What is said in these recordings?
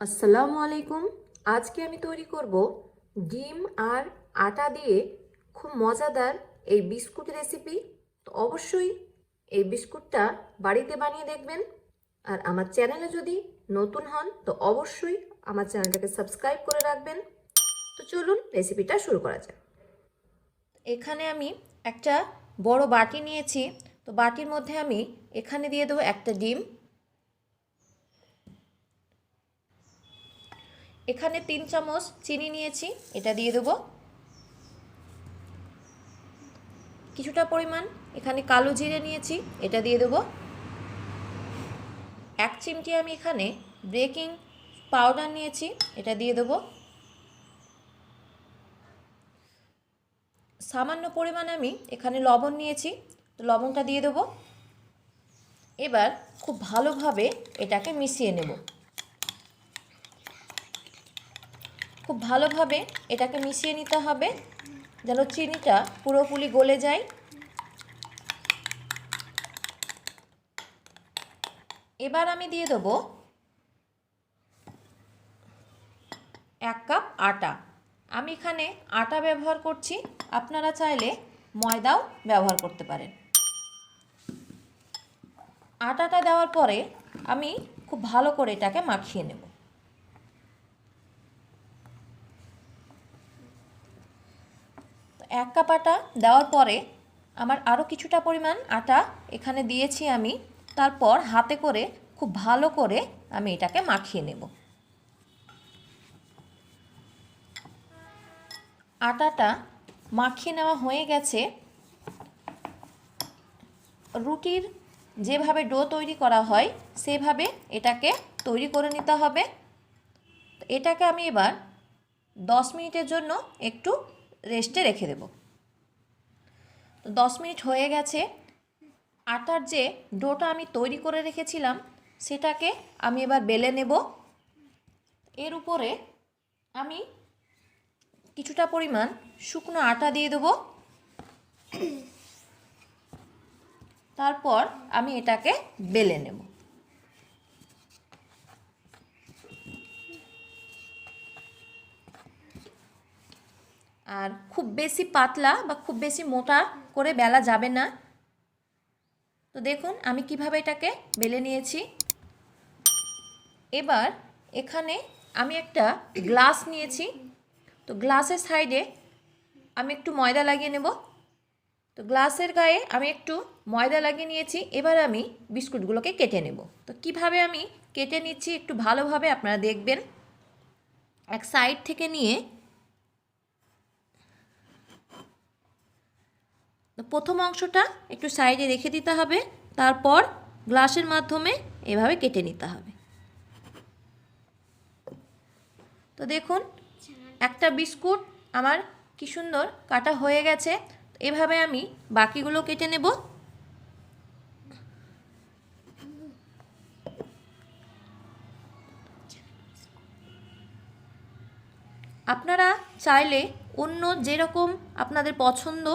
আসসালামু আলাইকুম। আজকে আমি তৈরি করব ডিম আর আটা দিয়ে খুব মজাদার এই বিস্কুট রেসিপি। তো অবশ্যই এই বিস্কুটটা বাড়িতে বানিয়ে দেখবেন। আর আমার চ্যানেলে যদি নতুন হন, তো অবশ্যই আমার চ্যানেলটাকে সাবস্ক্রাইব করে রাখবেন। তো চলুন রেসিপিটা শুরু করা যাক। এখানে আমি একটা বড় বাটি নিয়েছি। তো বাটির মধ্যে আমি এখানে দিয়ে দেবো একটা ডিম এখানে তিন চামচ চিনি নিয়েছি, এটা দিয়ে দেবো। কিছুটা পরিমাণ এখানে কালো জিরে নিয়েছি, এটা দিয়ে দেবো। এক চিমটি আমি এখানে বেকিং পাউডার নিয়েছি, এটা দিয়ে দেবো। সামান্য পরিমাণে আমি এখানে লবণ নিয়েছি তো লবণটা দিয়ে দেবো। এবার খুব ভালোভাবে এটাকে মিশিয়ে নেব। খুব ভালোভাবে এটাকে মিশিয়ে নিতে হবে, যেন চিনিটা পুরোপুরি গলে যায়। এবার আমি দিয়ে দেবো এক কাপ আটা। আমি এখানে আটা ব্যবহার করছি, আপনারা চাইলে ময়দাও ব্যবহার করতে পারেন। আটাটা দেওয়ার পরে আমি খুব ভালো করে এটাকে মাখিয়ে নেব তো এক কাপ আটা দেওয়ার পরে আমার আরও কিছুটা পরিমাণ আটা এখানে দিয়েছি আমি। তারপর হাতে করে খুব ভালো করে আমি এটাকে মাখিয়ে নেব। আটাটা মাখিয়ে নেওয়া হয়ে গেছে। রুটির যেভাবে ডো তৈরি করা হয়, সেভাবে এটাকে তৈরি করে নিতে হবে। এটাকে আমি এবার দশ মিনিটের জন্য একটু রেস্টে রেখে দেব। তো দশ মিনিট হয়ে গেছে। আটার যে ডোটা আমি তৈরি করে রেখেছিলাম, সেটাকে আমি এবার বেলে নেব। এর উপরে আমি কিছুটা পরিমাণ শুকনো আটা দিয়ে দেবো। তারপর আমি এটাকে বেলে নেব। আর খুব বেশি পাতলা বা খুব বেশি মোটা করে বেলা যাবে না। তো দেখুন, আমি কীভাবে এটাকে বেলে নিয়েছি। এবার এখানে আমি একটা গ্লাস নিয়েছি। তো গ্লাসের সাইডে আমি একটু ময়দা লাগিয়ে নেব। তো গ্লাসের গায়ে আমি একটু ময়দা লাগিয়ে নিয়েছি। এবার আমি বিস্কুটগুলোকে কেটে নেব। তো কীভাবে আমি কেটে নিচ্ছি একটু ভালোভাবে আপনারা দেখবেন। এক সাইড থেকে নিয়ে প্রথম অংশটা একটু সাইডে রেখে দিতে হবে, তারপর গ্লাসের মাধ্যমে এভাবে কেটে নিতে হবে। তো দেখুন, একটা বিস্কুট আমার কি সুন্দর কাটা হয়ে গেছে, এভাবে আমি বাকিগুলো কেটে নেব। আপনারা চাইলে অন্য যেরকম আপনাদের পছন্দ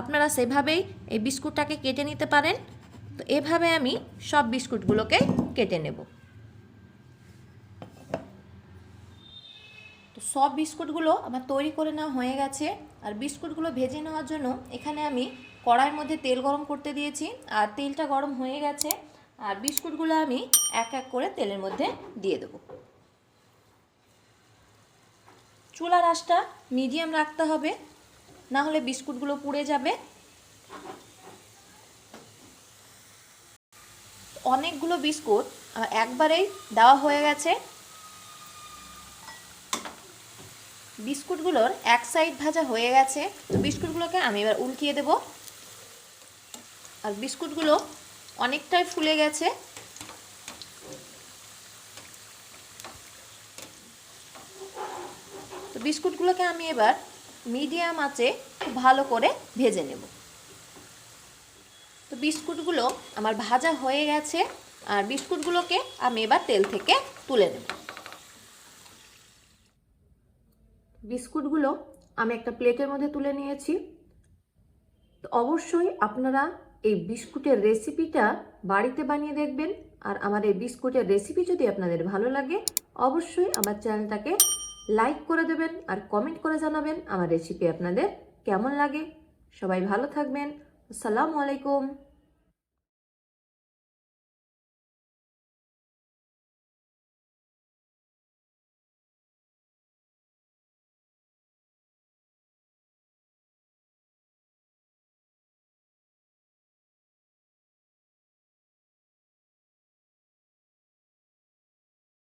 আপনারা সেভাবেই এই বিস্কুটটাকে কেটে নিতে পারেন। তো এভাবে আমি সব বিস্কুটগুলোকে কেটে নেব। তো সব বিস্কুটগুলো আমার তৈরি করে নেওয়া হয়ে গেছে। আর বিস্কুটগুলো ভেজে নেওয়ার জন্য এখানে আমি কড়াইয়ের মধ্যে তেল গরম করতে দিয়েছি। আর তেলটা গরম হয়ে গেছে। আর বিস্কুটগুলো আমি এক এক করে তেলের মধ্যে দিয়ে দেবো। চুলার আঁচটা মিডিয়াম রাখতে হবে। না হলে বিস্কুটগুলো পুড়ে যাবে। অনেকগুলো বিস্কুট একবারেই দেওয়া হয়ে গেছে। বিস্কুটগুলোর এক সাইড ভাজা হয়ে গেছে। তো বিস্কুটগুলোকে আমি এবার উল্টিয়ে দেব। আর বিস্কুটগুলো অনেকটাই ফুলে গেছে। তো বিস্কুটগুলোকে আমি এবার মিডিয়াম আঁচে খুব ভালো করে ভেজে নেব। তো বিস্কুটগুলো আমার ভাজা হয়ে গেছে, আর বিস্কুটগুলোকে আমি এবার তেল থেকে তুলে নেব। বিস্কুটগুলো আমি একটা প্লেটের মধ্যে তুলে নিয়েছি। তো অবশ্যই আপনারা এই বিস্কুটের রেসিপিটা বাড়িতে বানিয়ে দেখবেন, আর আমার এই বিস্কুটের রেসিপি যদি আপনাদের ভালো লাগে, অবশ্যই আমার চ্যানেলটাকে লাইক করে দেবেন আর কমেন্ট করে জানাবেন আমার রেসিপি আপনাদের কেমন লাগে। সবাই ভালো থাকবেন। আসসালামু আলাইকুম।